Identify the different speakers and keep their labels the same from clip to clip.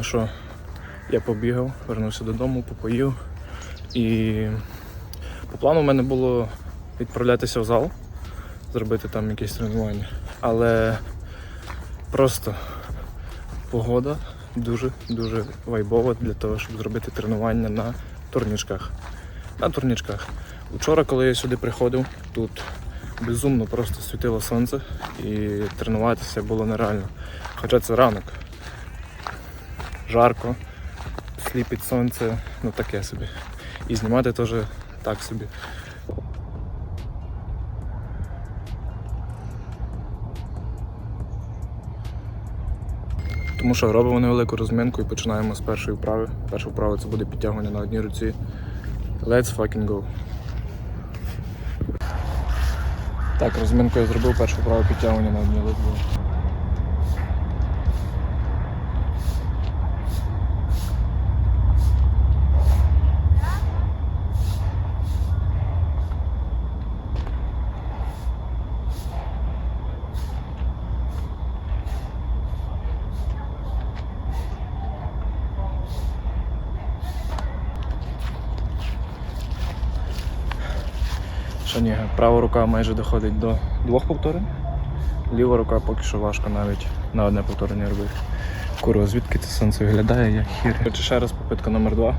Speaker 1: Ну що, я побігав, вернувся додому, попоїв. І по плану в мене було відправлятися в зал, зробити там якісь тренування. Але просто погода дуже-дуже вайбова для того, щоб зробити тренування на турнічках. На турнічках. Вчора, коли я сюди приходив, тут безумно просто світило сонце і тренуватися було нереально. Хоча це ранок. Жарко, сліпить сонце, ну таке собі. І знімати теж так собі. Тому що робимо невелику розминку і починаємо з першої вправи. Перша вправа це буде підтягування на одній руці. Let's fucking go. Так, розминку я зробив першу вправу підтягування на одній let's Ні, права рука майже доходить до двох повторень. Ліва рука поки що важко навіть на одне повторення робити. Курва, звідки це сонце виглядає, як хір. Ще раз попитка номер два.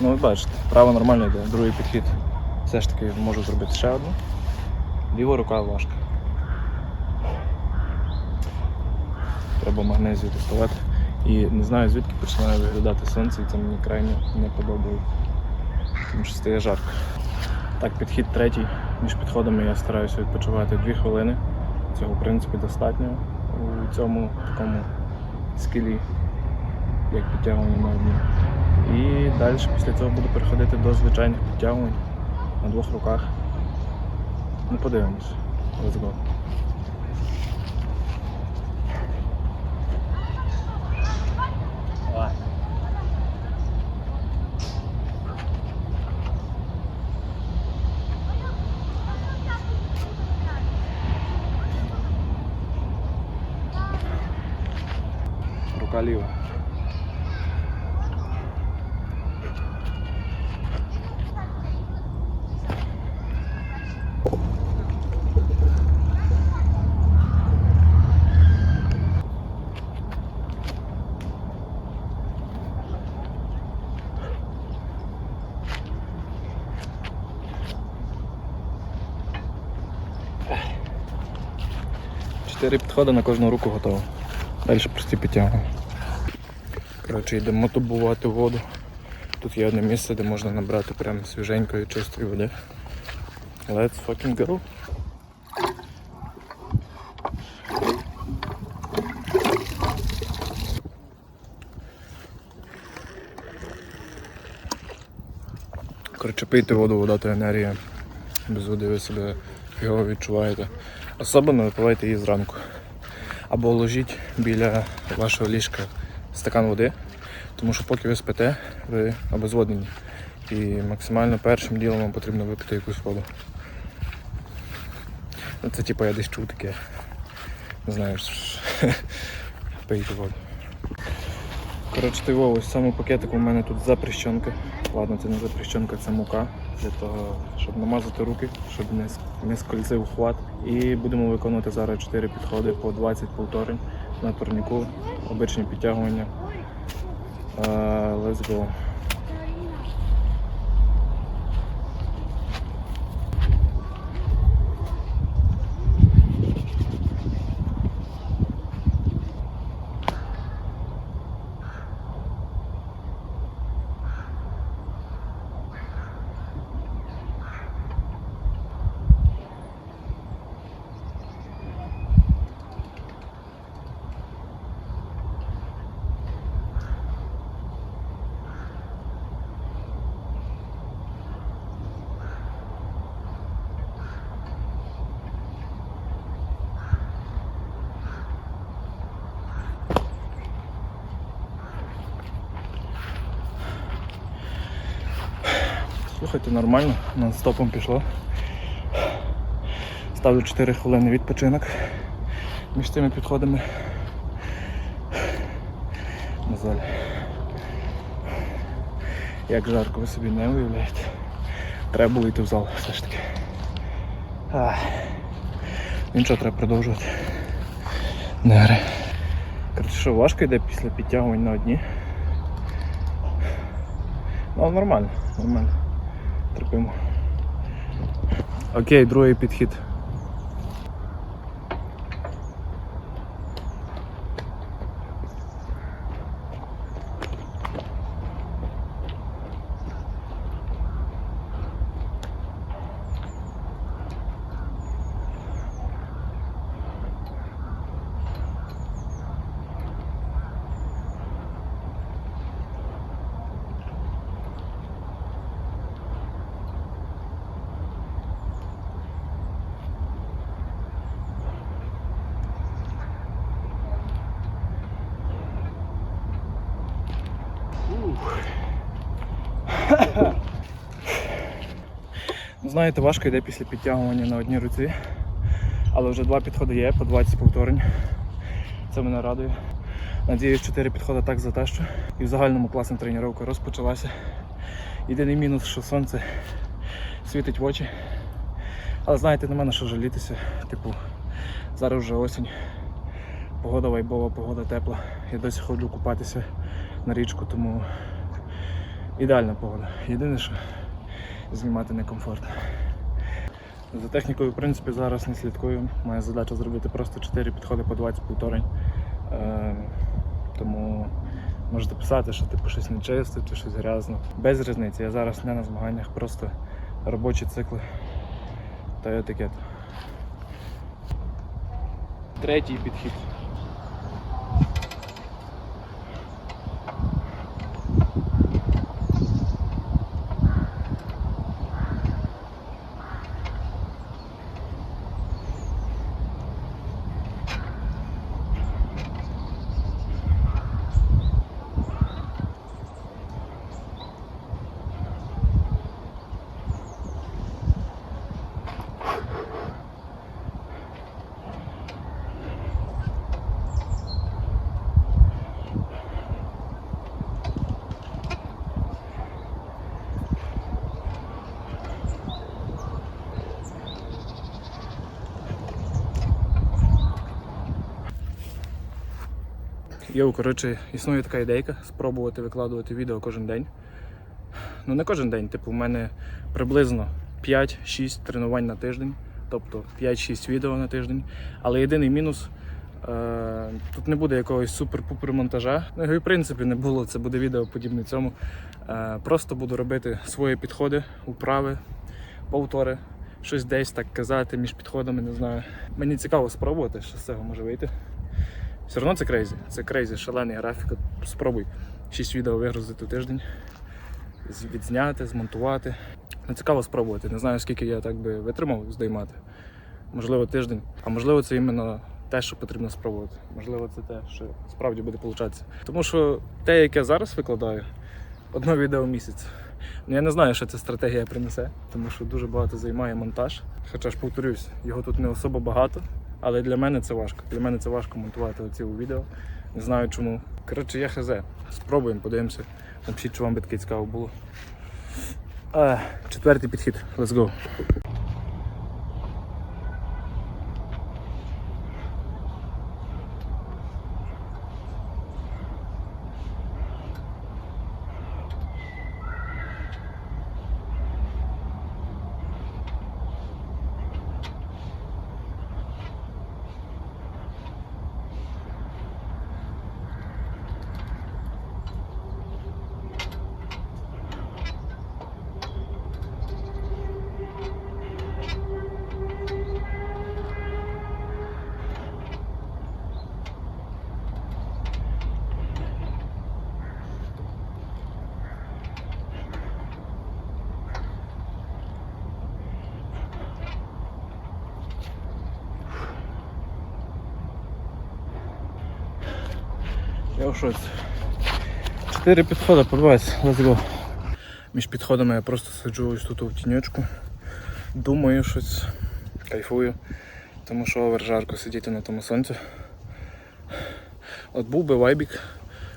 Speaker 1: Ну ви бачите, право нормально йде, другий підхід. Все ж таки можу зробити ще одну. Ліва рука важка. Треба магнезію тестувати. І не знаю звідки починає виглядати сонце, і це мені крайне не подобається. Тому що стає жарко. Так, підхід третій. Між підходами я стараюся відпочивати 2 хвилини. Цього в принципі достатньо у цьому такому скілі, як підтягування на одній. І далі після цього буду переходити до звичайних підтягувань на двох руках. Ну, подивимось. Let's go. Рука ліва. Чотири підходи на кожну руку готово. Далі прості підтягування. Коротше, йдемо тубувати воду. Тут є одне місце, де можна набрати прямо свіженької чистої води. Let's fucking go. Коротше, пийте воду, вода то енергія. Без води ви себе фігово відчуваєте. Особливо випивайте її зранку. Або ложіть біля вашого ліжка стакан води, тому що поки ви спите, ви обезводнені. І максимально першим ділом вам потрібно випити якусь воду. Ну, Це типу я десь чув таке. Не знаю, пийте воду. Коротше, ти ось в цьому пакетику у мене тут запрещенка. Ладно, це не запрещенка, це мука для того, щоб намазати руки, щоб не, не скользив хват. І будемо виконувати зараз 4 підходи по 20 повторень на турніку, обичні підтягування. Uh, let's go. Слухайте, нормально, нон-стопом пішло. Ставлю 4 хвилини відпочинок між цими підходами. Мозоль. Як жарко ви собі не уявляєте. Треба було йти в зал все ж таки. Ах. Нічого, треба продовжувати. Не гри. Коротше, що важко йде після підтягувань на одні. Ну, нормально, нормально. Терпимо. Окей, другий підхід. Ну, Знаєте, важко йде після підтягування на одній руці. Але вже два підходи є по 20 повторень. Це мене радує. Надіюсь, 4 підходи так затащу. І в загальному класна тренування розпочалася. Єдиний мінус, що сонце світить в очі. Але знаєте, на що жалітися. Типу, зараз вже осінь. Погода вайбова, погода тепла. Я досі ходжу купатися на річку, тому ідеальна погода. Єдине, що знімати некомфортно. За технікою, в принципі, зараз не слідкую. Моя задача зробити просто 4 підходи по 20 повторень. Е, тому можете писати, що типу щось не чисто чи щось грязно. Без різниці. Я зараз не на змаганнях, просто робочі цикли та етикет. Третій підхід. Йоу, коротше, існує така ідейка спробувати викладувати відео кожен день. Ну не кожен день, типу, в мене приблизно 5-6 тренувань на тиждень, тобто 5-6 відео на тиждень. Але єдиний мінус е- тут не буде якогось супер-пупер монтажа. Ну його і в принципі не було, це буде відео подібне цьому. Е- просто буду робити свої підходи, управи, повтори, щось десь так казати між підходами, не знаю. Мені цікаво спробувати, що з цього може вийти. Все одно це крейзі. Це крейзі, шалений графік. Спробуй 6 відео вигрузити в тиждень, відзняти, змонтувати. Ну, цікаво спробувати. Не знаю, скільки я так би витримав здіймати. Можливо, тиждень, а можливо, це іменно те, що потрібно спробувати. Можливо, це те, що справді буде получатися. Тому що те, яке зараз викладаю, одне відео в місяць. Ну, я не знаю, що ця стратегія принесе, тому що дуже багато займає монтаж. Хоча ж повторюсь, його тут не особо багато. Але для мене це важко. Для мене це важко монтувати оці відео. Не знаю чому. Коротше, я хз. Спробуємо, подивимося. Напишіть, що вам би таке цікаво було. А, четвертий підхід. Let's go. Я в шоці. Чотири підходи по 20. Let's go. Між підходами я просто сиджу ось тут у тіньочку, думаю щось, кайфую, тому що овер жарко сидіти на тому сонці. От був би вайбік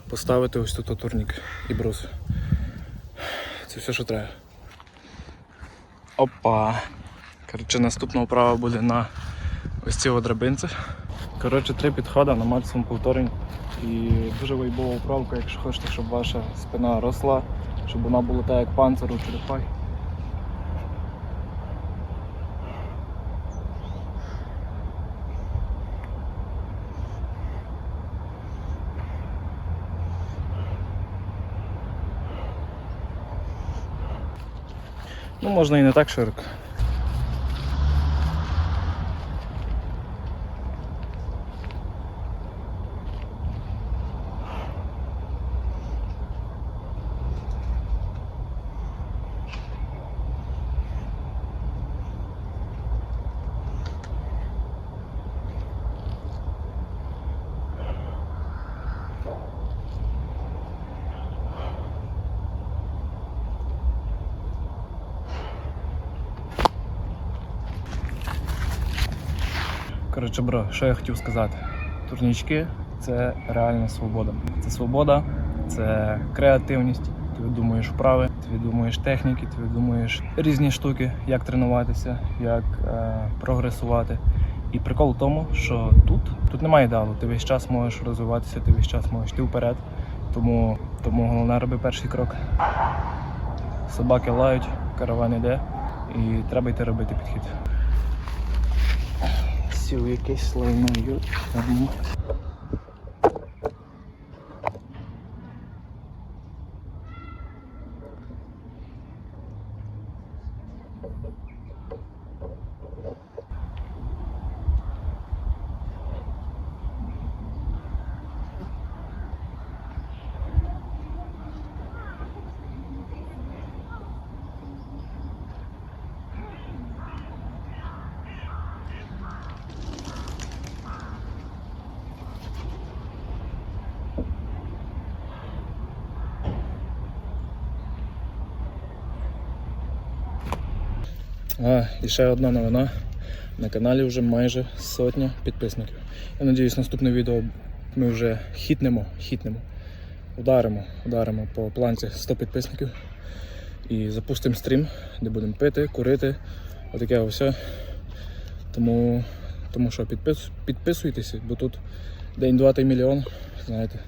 Speaker 1: поставити ось тут турнік і брус. Це все, що треба. Опа! Коротше, наступна вправа буде на ось ці от драбинці. Коротше, три підходи на максимум повторень. І дуже вайбова вправка, якщо хочете, щоб ваша спина росла, щоб вона була так, як панцир у черепахи. Ну, можна і не так широко. Коротше, бро, що я хотів сказати. Турнічки це реальна свобода. Це свобода, це креативність. Ти видумуєш вправи, ти видумуєш техніки, ти видумуєш різні штуки, як тренуватися, як е, прогресувати. І прикол в тому, що тут, тут немає ідеалу. Ти весь час можеш розвиватися, ти весь час можеш йти вперед. Тому, тому головне роби перший крок. Собаки лають, караван іде, і треба йти робити підхід. Сів якийсь лайною. А, і ще одна новина. На каналі вже майже сотня підписників. Я сподіваюся, наступне відео ми вже хітнемо, хітнемо, ударимо, ударимо по планці 100 підписників і запустимо стрім, де будемо пити, курити, отаке все. Тому, тому що підпис, підписуйтеся, бо тут день-два та мільйон, знаєте.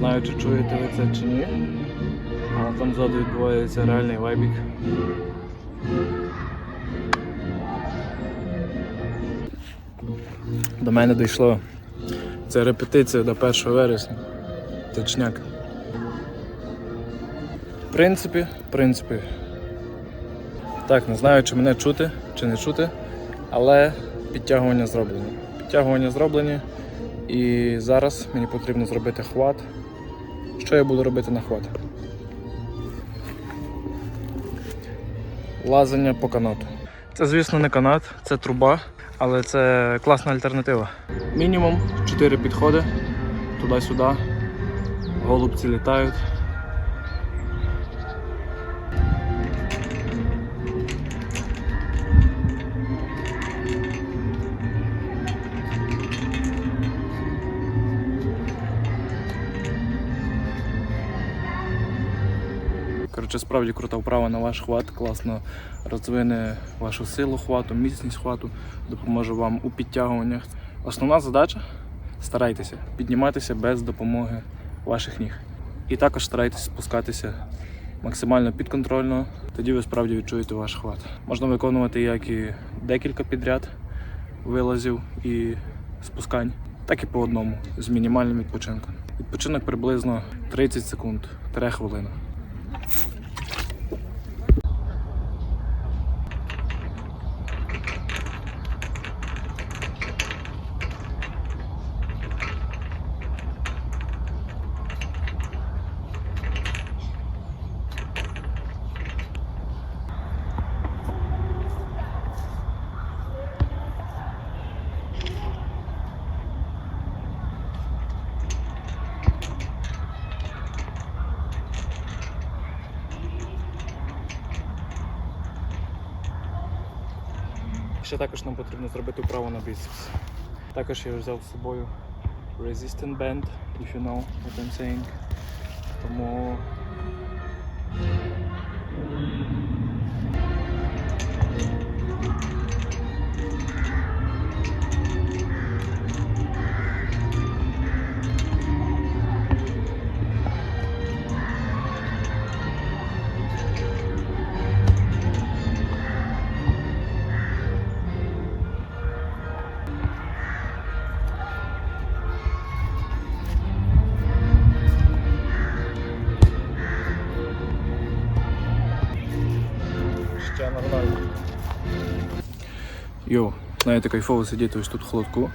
Speaker 1: Знаю, чи чуєте ви це чи ні. Але там ззаду відбувається реальний вайбік. До мене дійшло. Це репетиція до 1 вересня. Точняк. В принципі, в принципі. Так, не знаю, чи мене чути, чи не чути, але підтягування зроблені. Підтягування зроблені. І зараз мені потрібно зробити хват. Що я буду робити на хват? Лазання по канату. Це, звісно, не канат, це труба, але це класна альтернатива. Мінімум 4 підходи туди-сюди. Голубці літають. Коротше, справді крута вправа на ваш хват, класно розвине вашу силу хвату, міцність хвату, допоможе вам у підтягуваннях. Основна задача старайтеся підніматися без допомоги ваших ніг. І також старайтеся спускатися максимально підконтрольно, тоді ви справді відчуєте ваш хват. Можна виконувати як і декілька підряд вилазів і спускань, так і по одному з мінімальним відпочинком. Відпочинок приблизно 30 секунд, 3 хвилини. Ще також нам потрібно зробити вправу на біцепс. Також я взяв з собою Resistant Band, if you know what I'm saying. Тому Йоу, знаєте, кайфово сидіти ось тут в холодку.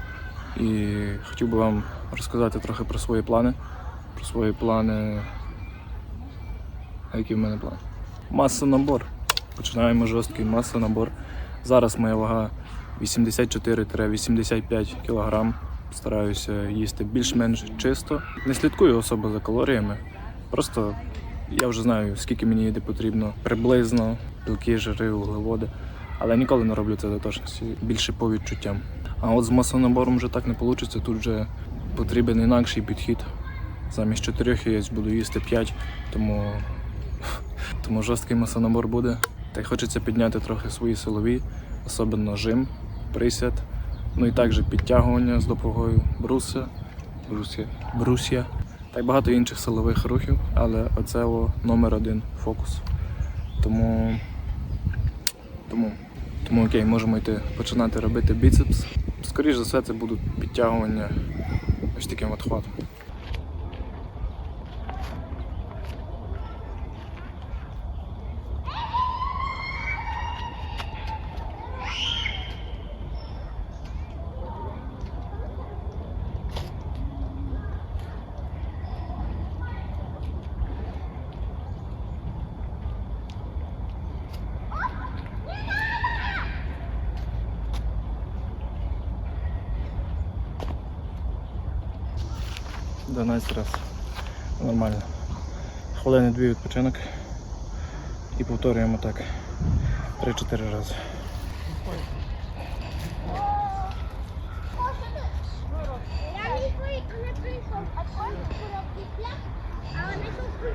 Speaker 1: І хотів би вам розказати трохи про свої плани. Про свої плани. А які в мене плани? Масонабор. Починаємо жорсткий масонабор. Зараз моя вага 84-85 кг. Стараюся їсти більш-менш чисто. Не слідкую особо за калоріями. Просто я вже знаю, скільки мені їде потрібно приблизно, білки, жири, вуглеводи. Але ніколи не роблю це за більше по відчуттям. А от з масонабором вже так не вийде, тут вже потрібен інакший підхід. Замість чотирьох яєць буду їсти п'ять, тому, тому жорсткий масонабор буде. Та й хочеться підняти трохи свої силові, особливо жим, присяд, ну і також підтягування з допомогою бруса, брусья, брусья та й багато інших силових рухів, але оце о, номер один фокус. Тому, тому, тому окей, можемо йти починати робити біцепс. Скоріше за все, це будуть підтягування ось таким от. Да, раз. Нормально. Хвилини дві відпочинок. І повторюємо так. 3-4 рази.
Speaker 2: А не тут.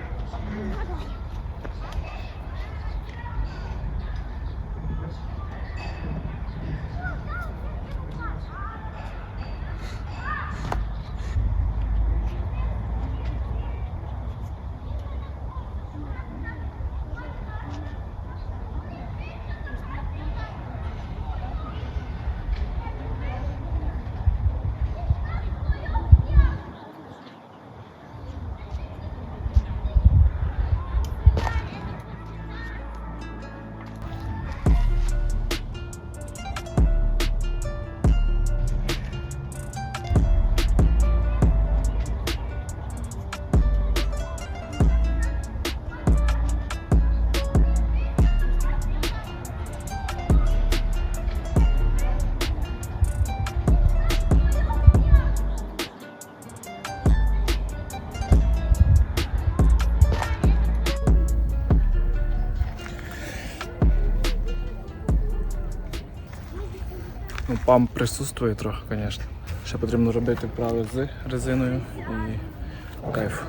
Speaker 1: Памп присутствує трохи, звісно. Ще потрібно робити вправи з резиною і кайф.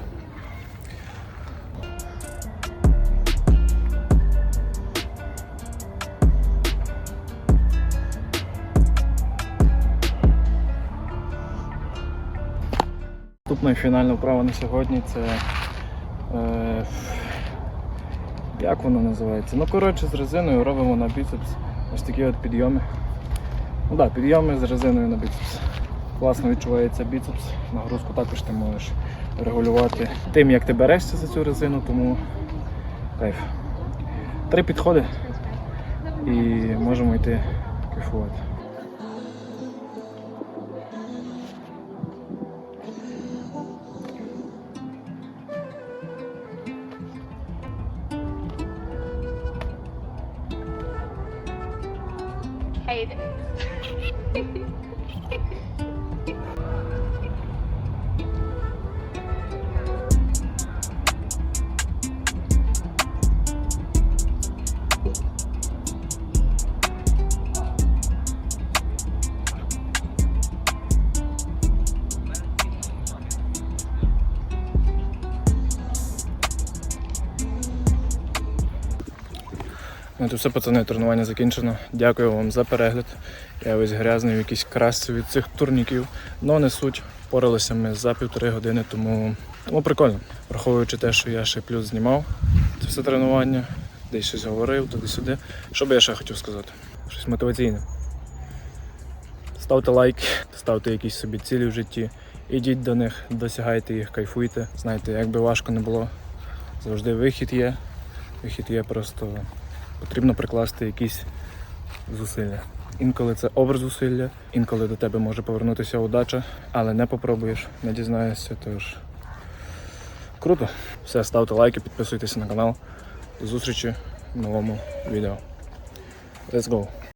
Speaker 1: Наступна і фінальна вправа на сьогодні це. Е, як воно називається? Ну, коротше, з резиною робимо на біцепс ось такі от підйоми. Ну так, підйоми з резиною на біцепс. Класно відчувається біцепс. Нагрузку також ти можеш регулювати тим, як ти берешся за цю резину, тому кайф. Три підходи і можемо йти кайфувати. save То все, пацани, тренування закінчено. Дякую вам за перегляд. Я весь грязний, в якійсь красці від цих турніків. Но не суть. Поралися ми за півтори години, тому, тому прикольно. Враховуючи те, що я ще плюс знімав це все тренування, десь щось говорив, туди-сюди. Що би я ще хотів сказати? Щось мотиваційне. Ставте лайки, ставте якісь собі цілі в житті. Ідіть до них, досягайте їх, кайфуйте. Знаєте, як би важко не було, завжди вихід є. Вихід є просто потрібно прикласти якісь зусилля. Інколи це образ зусилля, інколи до тебе може повернутися удача, але не попробуєш, не дізнаєшся. Тож круто. Все, ставте лайки, підписуйтесь на канал. До зустрічі в новому відео. Let's go!